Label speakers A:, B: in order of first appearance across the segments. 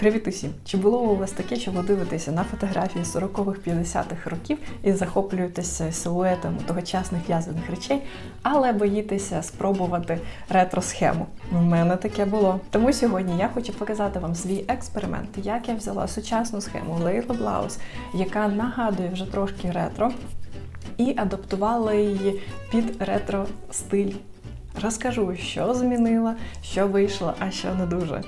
A: Привіт усім! Чи було у вас таке, що ви дивитеся на фотографії 40-х, 50-х років і захоплюєтеся силуетами тогочасних в'язаних речей, але боїтеся спробувати ретро-схему? У мене таке було. Тому сьогодні я хочу показати вам свій експеримент, як я взяла сучасну схему Лейло Блаус, яка нагадує вже трошки ретро, і адаптувала її під ретро стиль. Розкажу, що змінила, що вийшло, а що не дуже.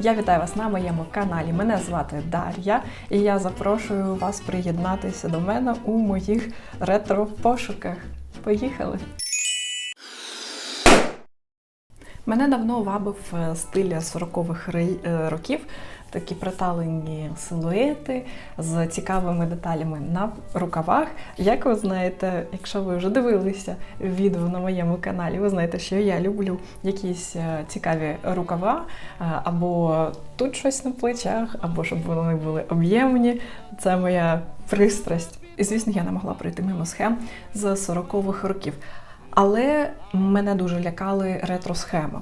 A: Я вітаю вас на моєму каналі. Мене звати Дар'я, і я запрошую вас приєднатися до мене у моїх ретро-пошуках. Поїхали! Мене давно вабив е, стиль 40-х е, років, такі приталені силуети з цікавими деталями на рукавах. Як ви знаєте, якщо ви вже дивилися відео на моєму каналі, ви знаєте, що я люблю якісь е, цікаві рукава, е, або тут щось на плечах, або щоб вони були об'ємні. Це моя пристрасть. І звісно, я не могла пройти мимо схем з 40-х років. Але мене дуже лякали ретро-схеми.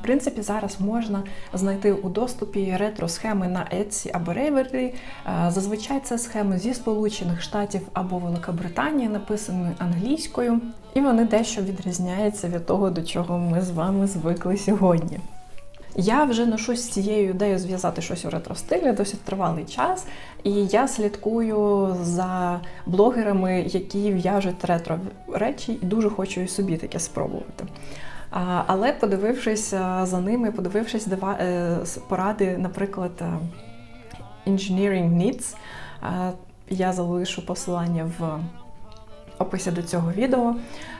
A: В принципі, зараз можна знайти у доступі ретро-схеми на Etsy або Ravelry. Е, Зазвичай це схеми зі Сполучених Штатів або Великобританії, написані англійською, і вони дещо відрізняються від того, до чого ми з вами звикли сьогодні. Я вже ношусь з цією ідеєю зв'язати щось у ретро-стилі досить тривалий час, і я слідкую за блогерами, які в'яжуть ретро речі, і дуже хочу і собі таке спробувати. Але подивившись за ними, подивившись е, поради, наприклад, е, Engineering Needs, е, я залишу посилання в описі до цього відео.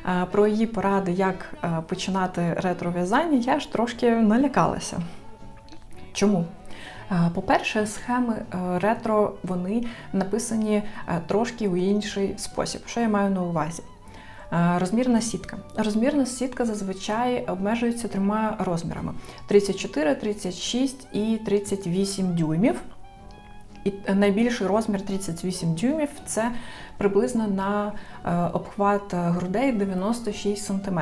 A: Е, Про її поради, як е, починати ретро-в'язання, я ж трошки налякалася. Чому? Е, По-перше, схеми е, ретро вони написані е, трошки у інший спосіб. Що я маю на увазі? Е, Розмірна сітка. Розмірна сітка зазвичай обмежується трьома розмірами: 34, 36 і 38 дюймів. І найбільший розмір 38 дюймів це приблизно на е, обхват грудей 96 см.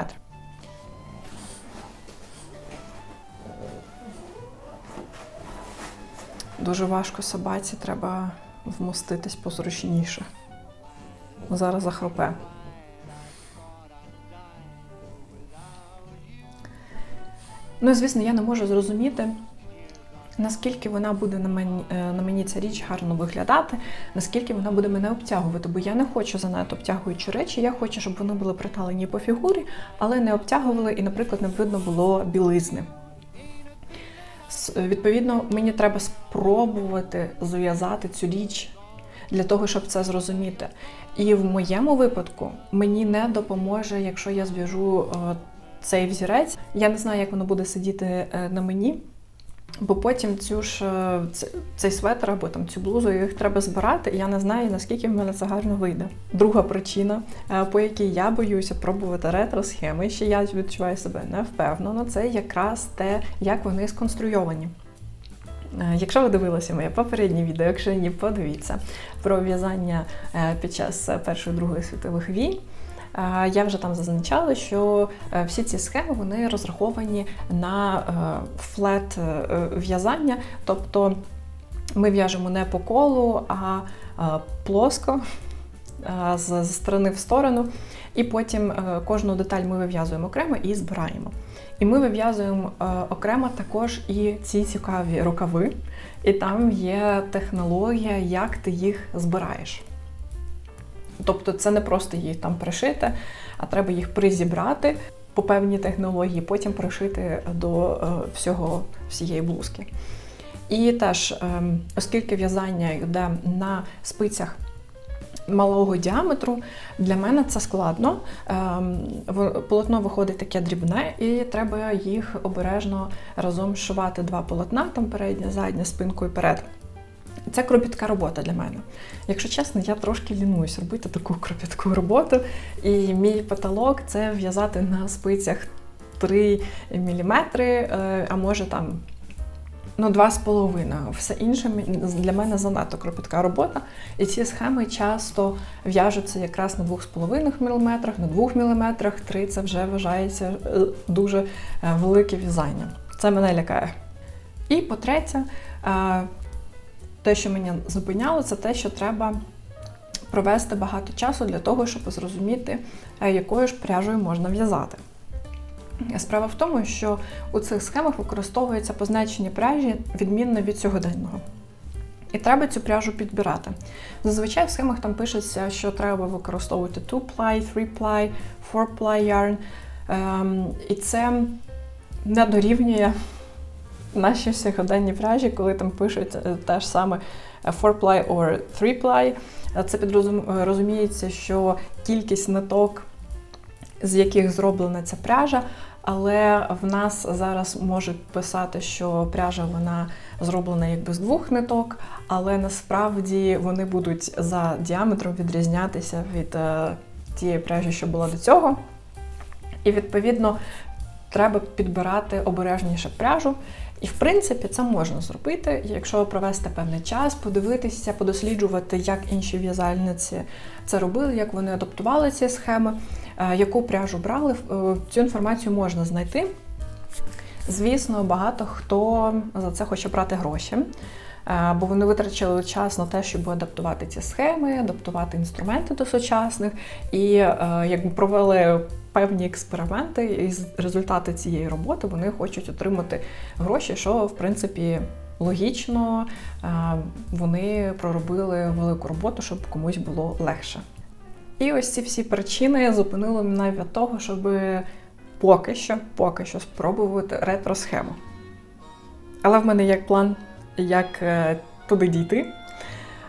A: Дуже важко собаці, треба вмоститись позручніше. Зараз захропе. Ну звісно, я не можу зрозуміти, наскільки вона буде на мені, е, на мені ця річ гарно виглядати, наскільки вона буде мене обтягувати, бо я не хочу занадто обтягуючі речі, я хочу, щоб вони були приталені по фігурі, але не обтягували і, наприклад, не видно було білизни. Відповідно, мені треба спробувати зв'язати цю річ для того, щоб це зрозуміти. І в моєму випадку мені не допоможе, якщо я зв'яжу е, цей взірець. Я не знаю, як воно буде сидіти е, на мені. Бо потім цю ж е, цей светр або там цю блузу їх треба збирати, і я не знаю, наскільки в мене це гарно вийде. Друга причина, е, по якій я боюся пробувати ретро-схеми, ще я відчуваю себе невпевнено, це якраз те, як вони сконструйовані. Якщо ви дивилися моє попереднє відео, якщо ні, подивіться про в'язання під час Першої Другої світових війн. Е, Я вже там зазначала, що е, всі ці схеми вони розраховані на е, флет в'язання, тобто ми в'яжемо не по колу, а плоско з сторони в сторону, і потім кожну деталь ми вив'язуємо окремо і збираємо. І ми вив'язуємо окремо також і ці цікаві рукави, і там є технологія, як ти їх збираєш. Тобто це не просто їх там пришити, а треба їх призібрати по певній технології, потім пришити до е, всього всієї блузки. І теж, ем, оскільки в'язання йде на спицях малого діаметру, для мене це складно. Ем, Полотно виходить таке дрібне, і треба їх обережно разом шивати два полотна, там переднє, заднє, спинку і перед. Це кропітка робота для мене. Якщо чесно, я трошки лінуюсь робити таку кропітку роботу. І мій потолок це в'язати на спицях 3 мм, а може там ну, 2,5. Все інше для мене занадто кропітка робота. І ці схеми часто в'яжуться якраз на 2,5 мм, на 2 мм, 3 це вже вважається е, дуже е, велике в'язання. Це мене лякає. І по-третє, е, те, що мене зупиняло, це те, що треба провести багато часу для того, щоб зрозуміти, е, якою ж пряжею можна в'язати. Справа в тому, що у цих схемах використовується позначення пряжі відмінно від сьогоденного. І треба цю пряжу підбирати. Зазвичай в схемах там пишеться, що треба використовувати 2-ply, 3-ply, 4-ply yarn. Ем, і це не дорівнює нашій сьогоденній пряжі, коли там пишуть е, те ж саме 4-ply or 3-ply. Це підрозуміється, що кількість ниток, з яких зроблена ця пряжа, але в нас зараз можуть писати, що пряжа вона зроблена якби з двох ниток, але насправді вони будуть за діаметром відрізнятися від е, тієї пряжі, що була до цього. І відповідно треба підбирати обережніше пряжу. І, в принципі, це можна зробити, якщо провести певний час, подивитися, подосліджувати, як інші в'язальниці це робили, як вони адаптували ці схеми, е, яку пряжу брали. Е, цю інформацію можна знайти. Звісно, багато хто за це хоче брати гроші, е, бо вони витрачали час на те, щоб адаптувати ці схеми, адаптувати інструменти до сучасних, і якби провели певні експерименти, і результати цієї роботи вони хочуть отримати гроші, що в принципі логічно вони проробили велику роботу, щоб комусь було легше. І ось ці всі причини зупинили мене від того, щоб поки що поки що спробувати ретро-схему. Але в мене є план, як е, туди дійти.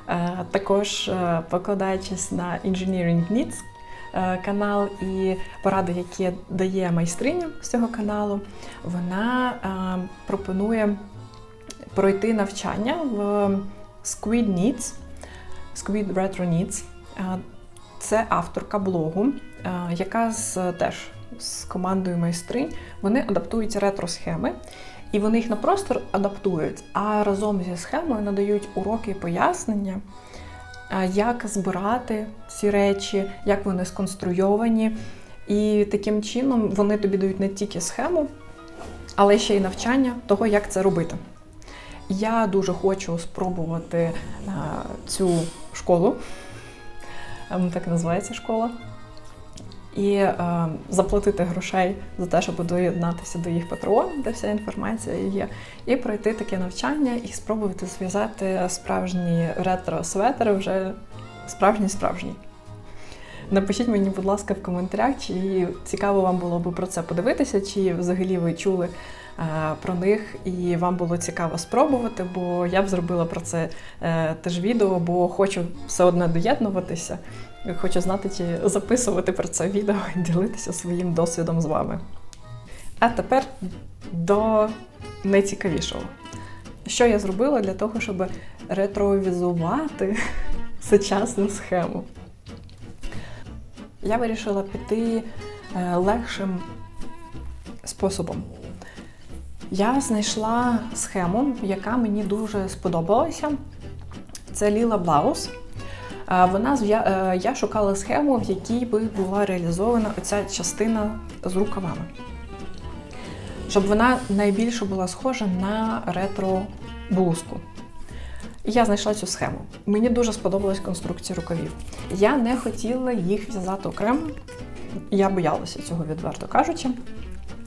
A: Е, також е, покладаючись на Engineering Needs, Е, канал і поради, які дає майстриня з цього каналу, вона е, пропонує пройти навчання в Squid Needs, Squid Retro Needs. Е, це авторка блогу, яка з теж з командою майстринь вони адаптують ретро-схеми. І вони їх не просто адаптують, а разом зі схемою надають уроки і пояснення як збирати ці речі, як вони сконструйовані. І таким чином вони тобі дають не тільки схему, але ще й навчання того, як це робити. Я дуже хочу спробувати цю школу, ем, так називається школа і е, заплатити грошей за те, щоб доєднатися до їх Patreon, де вся інформація є, і пройти таке навчання і спробувати зв'язати справжні ретро-светери вже справжні-справжні. Напишіть мені, будь ласка, в коментарях, чи цікаво вам було би про це подивитися, чи взагалі ви чули е, про них і вам було цікаво спробувати, бо я б зробила про це е, теж відео, бо хочу все одно доєднуватися. Хочу знати, чи записувати про це відео і ділитися своїм досвідом з вами. А тепер до найцікавішого. Що я зробила для того, щоб ретровізувати сучасну схему? Я вирішила піти е, легшим способом. Я знайшла схему, яка мені дуже сподобалася. Це Ліла Блаус. Вона е, я шукала схему, в якій би була реалізована оця частина з рукавами. Щоб вона найбільше була схожа на ретро-блузку. Я знайшла цю схему. Мені дуже сподобалась конструкція рукавів. Я не хотіла їх в'язати окремо, я боялася цього, відверто кажучи.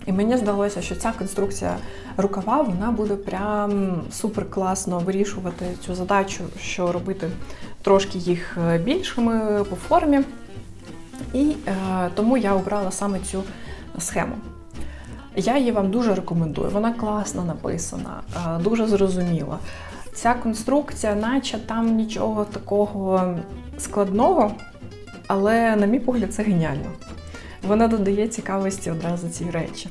A: І мені здалося, що ця конструкція рукава вона буде прям супер класно вирішувати цю задачу, що робити трошки їх е, більшими по формі. І е, тому я обрала саме цю схему. Я її вам дуже рекомендую. Вона класно написана, е, дуже зрозуміла. Ця конструкція, наче там нічого такого складного, але, на мій погляд, це геніально. Вона додає цікавості одразу цій речі.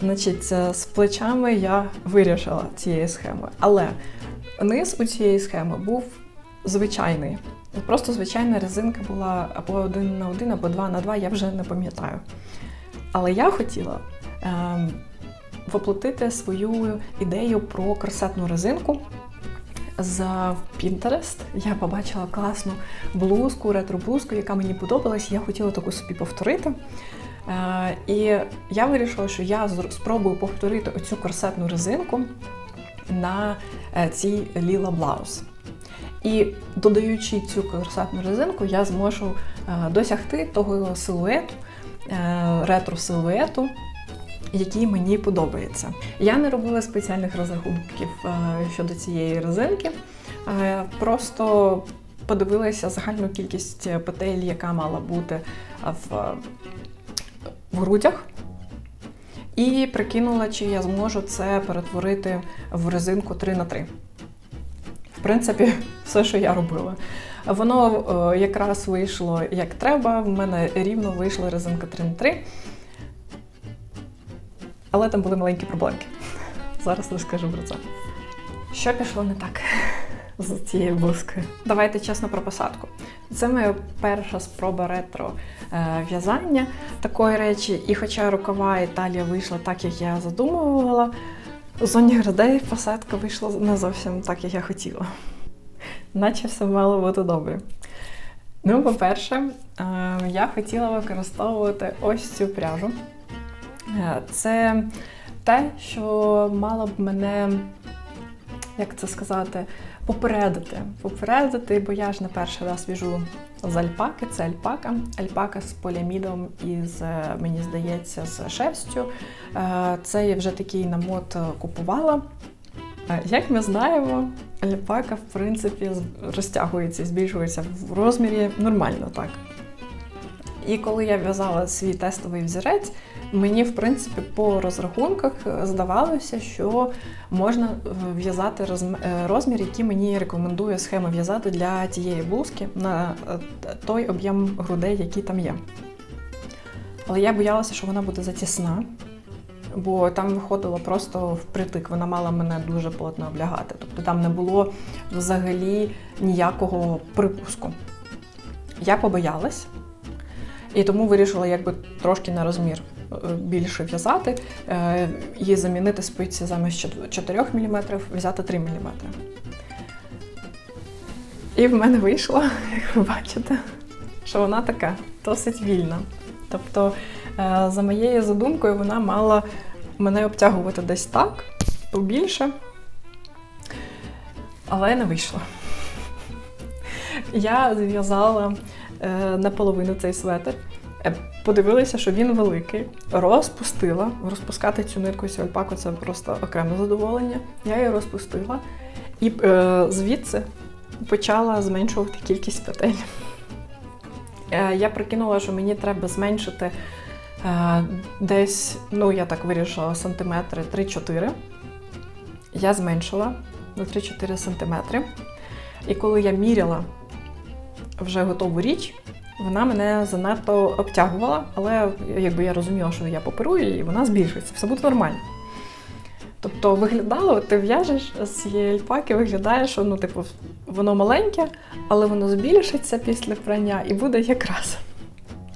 A: Значить, з плечами я вирішила цією схемою. Але низ у цієї схеми був звичайний. Просто звичайна резинка була або один на один, або два на два, я вже не пам'ятаю. Але я хотіла ем, воплотити свою ідею про корсетну резинку з Pinterest. Я побачила класну блузку, ретро-блузку, яка мені подобалась. Я хотіла таку собі повторити. Е, І я вирішила, що я спробую повторити оцю корсетну резинку на е, цій Ліла Блаус. І додаючи цю корсетну резинку, я зможу е, досягти того силуету, е, ретро-силуету, який мені подобається. Я не робила спеціальних розрахунків щодо цієї резинки, просто подивилася загальну кількість петель, яка мала бути в, в грудях. І прикинула, чи я зможу це перетворити в резинку 3 на 3 В принципі, все, що я робила. Воно е, якраз вийшло як треба. В мене рівно вийшла резинка 3 на 3 Але там були маленькі проблемки. Зараз розкажу про це. Що пішло не так з цією блузкою? Давайте чесно про посадку. Це моя перша спроба ретро е, в'язання такої речі. І хоча рукава і талія вийшла так, як я задумувала, у зоні грудей посадка вийшла не зовсім так, як я хотіла. Наче все мало бути добре. Ну, по-перше, е, я хотіла використовувати ось цю пряжу. Е, Це те, що мало б мене, як це сказати, попередити. Попередити, бо я ж не перший раз віжу з альпаки. Це альпака. Альпака з поліамідом і з, е, мені здається, з шерстю. Е, Це я вже такий намот е, купувала. Як ми знаємо, альпака, в принципі, розтягується збільшується в розмірі нормально так. І коли я в'язала свій тестовий взірець, мені, в принципі, по розрахунках е, здавалося, що можна е, в'язати е, розмір, який мені рекомендує схема в'язати для тієї блузки на той об'єм грудей, який там є. Але я боялася, що вона буде затісна, бо там виходило просто впритик, вона мала мене дуже плотно облягати. Тобто там не було взагалі ніякого припуску. Я побоялась, і тому вирішила якби трошки на розмір е, більше в'язати е, і замінити спиці замість 4 мм, взяти 3 мм. І в мене вийшло, як ви бачите, що вона така досить вільна. Тобто, е, за моєю задумкою, вона мала мене обтягувати десь так, побільше, але не вийшло. Я зв'язала наполовину цей светр. Е, Подивилася, що він великий, розпустила. Розпускати цю нитку цю альпаку це просто окреме задоволення. Я її розпустила і е, звідси почала зменшувати кількість петель. Е, я прикинула, що мені треба зменшити е, десь, ну я так вирішила, сантиметри 3-4. Я зменшила на 3-4 сантиметри. І коли я міряла вже готову річ, вона мене занадто обтягувала, але якби я розуміла, що я поперую її, вона збільшується, все буде нормально. Тобто виглядало, ти в'яжеш з цієї альпаки, виглядає, що ну, типу, воно маленьке, але воно збільшиться після прання і буде якраз.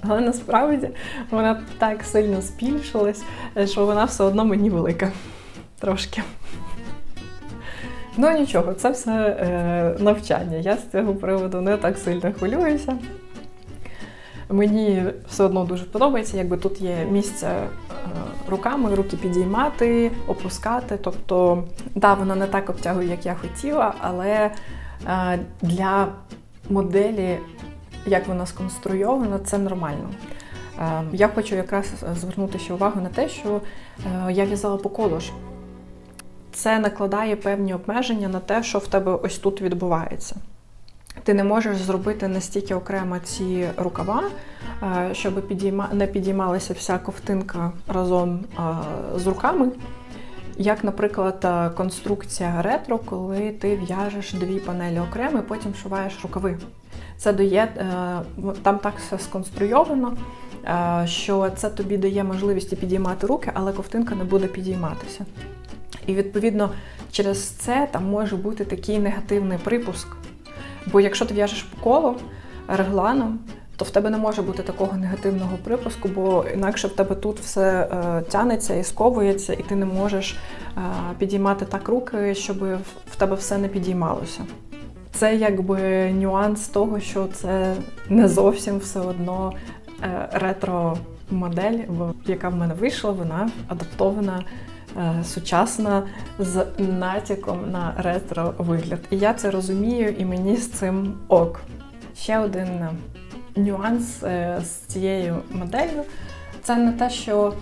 A: Але насправді вона так сильно збільшилась, що вона все одно мені велика. Трошки. Ну нічого, це все е, навчання. Я з цього приводу не так сильно хвилююся. Мені все одно дуже подобається, якби тут є місце е, руками, руки підіймати, опускати. Тобто, да, воно не так обтягує, як я хотіла, але е, для моделі, як вона сконструйована, це нормально. Е, Я хочу якраз звернути ще увагу на те, що я в'язала по колу ж. Це накладає певні обмеження на те, що в тебе ось тут відбувається. Ти не можеш зробити настільки окремо ці рукава, е, щоб не підіймалася вся ковтинка разом е, з руками. Як, наприклад, е, конструкція ретро, коли ти в'яжеш дві панелі окремо і потім шиваєш рукави. Це дає, там так все сконструйовано, що це тобі дає можливість підіймати руки, але ковтинка не буде підійматися. І відповідно через це там може бути такий негативний припуск. Бо якщо ти в'яжеш по колу регланом, то в тебе не може бути такого негативного припуску, бо інакше в тебе тут все е, тянеться і сковується, і ти не можеш е, підіймати так руки, щоб в- тебе все не підіймалося. Це якби нюанс того, що це не зовсім все одно е, ретро модель, в- яка в мене вийшла, вона адаптована. Е, Сучасна з натяком на ретро вигляд. І я це розумію, і мені з цим ок. Ще один нюанс е, з цією моделлю це не те, що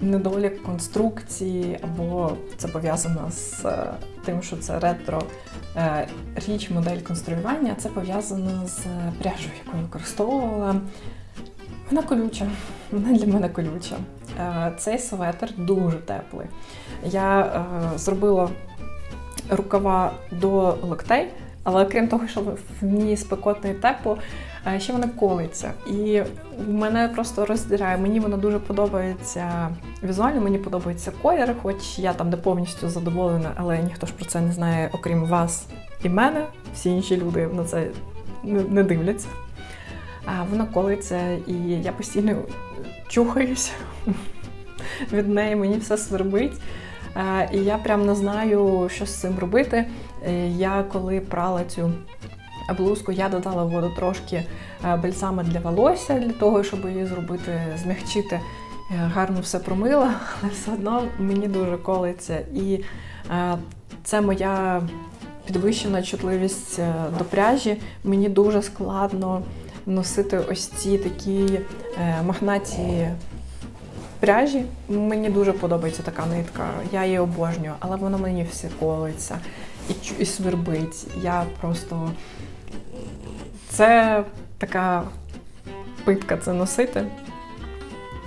A: недолік конструкції, або це пов'язано з е, тим, що це ретро річ, модель конструювання, це пов'язано з пряжею, яку я використовувала. Вона колюча, вона для мене колюча. Е, Цей светр дуже теплий. Я е, зробила рукава до локтей, але крім того, що в ній спекотно і тепло, е, ще вона колиться. І мене просто розділяє. Мені вона дуже подобається візуально, мені подобається колір, хоч я там не повністю задоволена, але ніхто ж про це не знає, окрім вас і мене. Всі інші люди на це не дивляться. Вона колиться, і я постійно чухаюсь від неї, мені все свербить. І я прям не знаю, що з цим робити. Е, Я коли прала цю блузку, я додала воду трошки е, для волосся, для того, щоб її зробити, змягчити. Е, Гарно все промила, але все одно мені дуже колиться. І це моя підвищена чутливість до пряжі. Мені дуже складно носити ось ці такі е, мохнаті пряжі. Мені дуже подобається така нитка, я її обожнюю, але вона мені все колиться і, і свербить. Я просто. Це така питка це носити.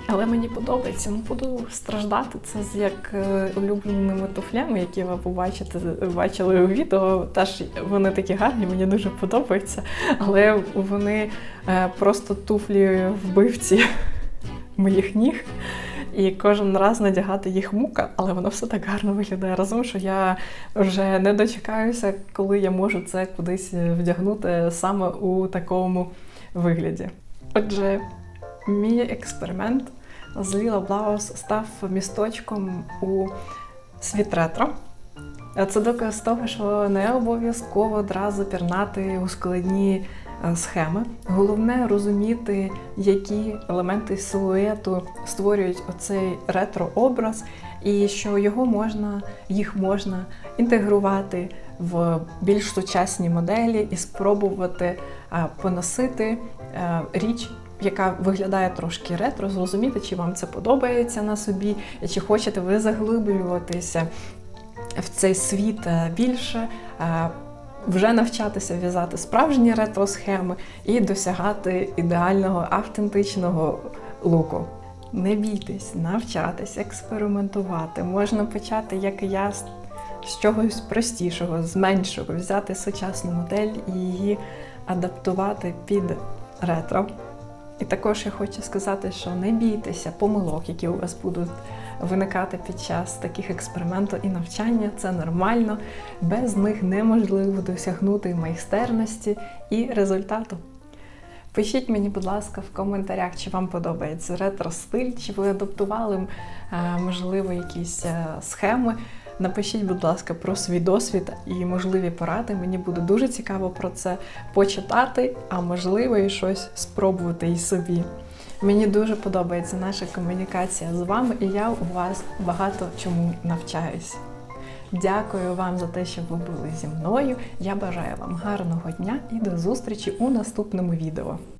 A: Але мені подобається, ну буду страждати. Це з як е, улюбленими туфлями, які ви побачите, бачили у відео. Теж вони такі гарні, мені дуже подобаються. Але вони е, просто туфлі вбивці моїх ніг. І кожен раз надягати їх мука, але воно все так гарно виглядає разом, що я вже не дочекаюся, коли я можу це кудись вдягнути саме у такому вигляді. Отже, мій експеримент з Ліла Блаус став місточком у світ ретро. Це доказ того, що не обов'язково одразу пірнати у складні е, схеми. Головне розуміти, які елементи силуету створюють оцей ретро-образ, і що його можна, їх можна інтегрувати в більш сучасні моделі і спробувати е, поносити е, річ. Яка виглядає трошки ретро, зрозуміти, чи вам це подобається на собі, чи хочете ви заглиблюватися в цей світ е, більше, е, вже навчатися в'язати справжні ретро-схеми і досягати ідеального автентичного луку. Не бійтесь, навчатись, експериментувати. Можна почати, як і я, з чогось простішого, з меншого, взяти сучасну модель і її адаптувати під ретро. І також я хочу сказати, що не бійтеся помилок, які у вас будуть виникати під час таких експериментів і навчання. Це нормально. Без них неможливо досягнути майстерності і результату. Пишіть мені, будь ласка, в коментарях, чи вам подобається ретро-стиль, чи ви адаптували, е, можливо, якісь е, схеми. Напишіть, будь ласка, про свій досвід і можливі поради. Мені буде дуже цікаво про це почитати, а можливо, і щось спробувати і собі. Мені дуже подобається наша комунікація з вами, і я у вас багато чому навчаюсь. Дякую вам за те, що ви були зі мною. Я бажаю вам гарного дня і до зустрічі у наступному відео.